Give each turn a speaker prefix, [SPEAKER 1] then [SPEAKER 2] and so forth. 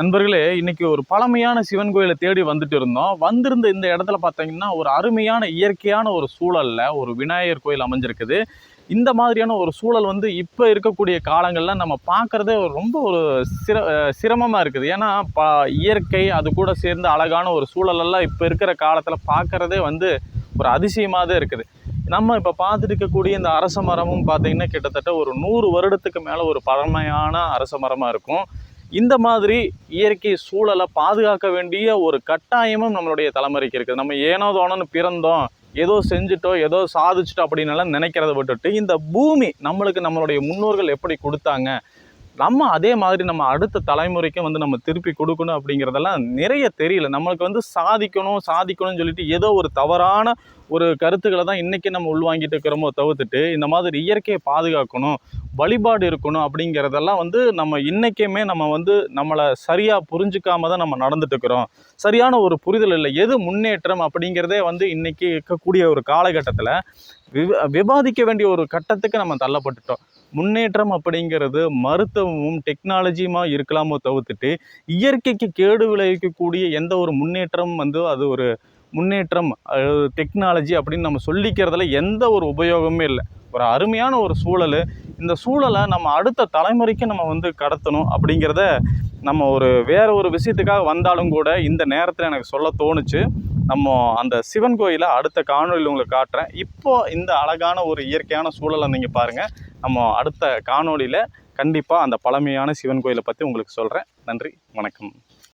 [SPEAKER 1] நண்பர்களே இன்னைக்கு ஒரு பழமையான சிவன் கோயிலை தேடி வந்துட்டு இருந்தோம். வந்திருந்த இந்த இடத்துல பார்த்தீங்கன்னா ஒரு அருமையான இயற்கையான ஒரு சூழலில் ஒரு விநாயகர் கோயில் அமைஞ்சிருக்குது. இந்த மாதிரியான ஒரு சூழல் வந்து இப்போ இருக்கக்கூடிய காலங்களில் நம்ம பார்க்குறதே ஒரு ரொம்ப ஒரு சிர சிரமமாக இருக்குது. ஏன்னா ப இயற்கை அது கூட சேர்ந்து அழகான ஒரு சூழலெல்லாம் இப்போ இருக்கிற காலத்தில் பார்க்குறதே வந்து ஒரு அதிசயமாக தான் இருக்குது. நம்ம இப்போ பார்த்துட்டு இருக்கக்கூடிய இந்த அரச மரமும் பார்த்தீங்கன்னா கிட்டத்தட்ட ஒரு நூறு வருடத்துக்கு மேலே ஒரு பழமையான அரச மரமாக இருக்கும். இந்த மாதிரி இயற்கை சூழலை பாதுகாக்க வேண்டிய ஒரு கட்டாயமும் நம்மளுடைய தலைமுறைக்கு இருக்குது. நம்ம ஏனோ தோணுன்னு பிறந்தோம் ஏதோ செஞ்சுட்டோம் ஏதோ சாதிச்சிட்டோம் அப்படின்னலாம் நினைக்கிறத விட்டுட்டு இந்த பூமி நம்மளுக்கு நம்மளுடைய முன்னோர்கள் எப்படி கொடுத்தாங்க நம்ம அதே மாதிரி நம்ம அடுத்த தலைமுறைக்கும் வந்து நம்ம திருப்பி கொடுக்கணும் அப்படிங்கிறதெல்லாம் நிறைய தெரியல. நம்மளுக்கு வந்து சாதிக்கணும் சாதிக்கணும்னு சொல்லிட்டு ஏதோ ஒரு தவறான ஒரு கருத்துக்களை தான் இன்றைக்கி நம்ம உள்வாங்கிட்டு இருக்கிறோமோ தவிர்த்துட்டு இந்த மாதிரி இயற்கையை பாதுகாக்கணும் வழிபாடு இருக்கணும் அப்படிங்கிறதெல்லாம் வந்து நம்ம இன்றைக்குமே நம்ம வந்து நம்மளை சரியாக புரிஞ்சுக்காம தான் நம்ம நடந்துட்டு இருக்கிறோம். சரியான ஒரு புரிதல் இல்லை. எது முன்னேற்றம் அப்படிங்கிறதே வந்து இன்றைக்கி இருக்கக்கூடிய ஒரு காலகட்டத்தில் விவ விவாதிக்க வேண்டிய ஒரு கட்டத்துக்கு நம்ம தள்ளப்பட்டுட்டோம். முன்னேற்றம் அப்படிங்கிறது மருத்துவமும் டெக்னாலஜியுமா இருக்கலாமோ தவிர்த்துட்டு இயற்கைக்கு கேடு விளைவிக்கக்கூடிய எந்த ஒரு முன்னேற்றம் வந்து அது ஒரு முன்னேற்றம் டெக்னாலஜி அப்படின்னு நம்ம சொல்லிக்கிறதுல எந்த ஒரு உபயோகமே இல்லை. ஒரு அருமையான ஒரு சூழல். இந்த சூழலை நம்ம அடுத்த தலைமுறைக்கு நம்ம வந்து கடத்தணும் அப்படிங்கிறத நம்ம ஒரு வேற ஒரு விஷயத்துக்காக வந்தாலும் கூட இந்த நேரத்தில் எனக்கு சொல்ல தோணுச்சு. நம்ம அந்த சிவன் கோயிலை அடுத்த காணொலியில் உங்களுக்கு காட்டுறேன். இப்போ இந்த அழகான ஒரு இயற்கையான சூழலை நீங்கள் பாருங்கள் நம்ம அடுத்த காணொலியில் கண்டிப்பாக அந்த பழமையான சிவன் கோயிலை பற்றி உங்களுக்கு சொல்கிறேன் நன்றி வணக்கம்.